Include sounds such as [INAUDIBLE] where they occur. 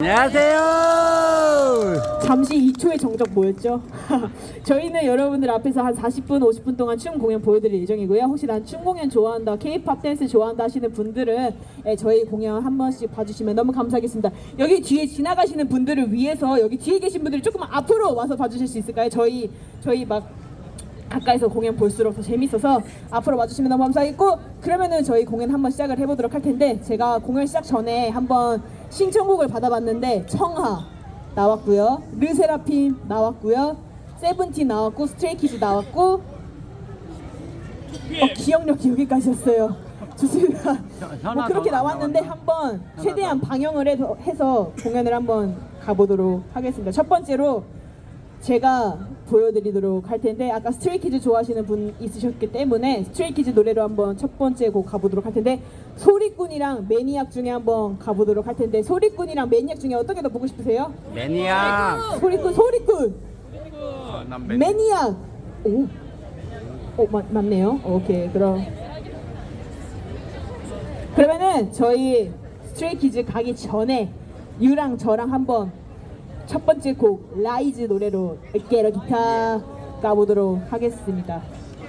안녕하세요. 잠시 2초의 정적 뭐였죠? [LAUGHS] 저희는 여러분들 앞에서 한 40분, 50분 동안 춤 공연 보여드릴 예정이고요. 혹시 난 춤 공연 좋아한다, K-팝 댄스 좋아한다 하시는 분들은 예, 저희 공연 한 번씩 봐주시면 너무 감사하겠습니다. 여기 뒤에 지나가시는 분들을 위해서 여기 뒤에 계신 분들이 조금 앞으로 와서 봐주실 수 있을까요? 저희 저희 막 가까이서 공연 볼수록 더 재밌어서 앞으로 와주시면 너무 감사하겠고 그러면은 저희 공연 한번 시작을 해보도록 할 텐데 제가 공연 시작 전에 한번 신청곡을 받아봤는데 청하 나왔고요 르세라핌 나왔고요 세븐틴 나왔고 스트레이키즈 나왔고 어, 기억력이 여기까지였어요. 좋습니다 뭐 그렇게 나왔는데 한번 최대한 방영을 해서, 해서 공연을 한번 가보도록 하겠습니다. 첫 번째로 제가 보여드리도록 할 텐데 아까 스트레이키즈 좋아하시는 분 있으셨기 때문에 스트레이키즈 노래로 한번 첫 번째 곡 가보도록 할 텐데 소리꾼이랑 매니악 중에 한번 가보도록 할 텐데 소리꾼이랑 매니악 중에 어떻게 더 보고 싶으세요? 매니아. 소리꾼 소리꾼. 난 매니악. 오, 오 맞, 맞네요. 오케이 그럼. 그러면은 저희 스트레이키즈 가기 전에 유랑 저랑 한번 첫 번째 곡 라이즈 노래로 깨러 기타 가보도록 하겠습니다.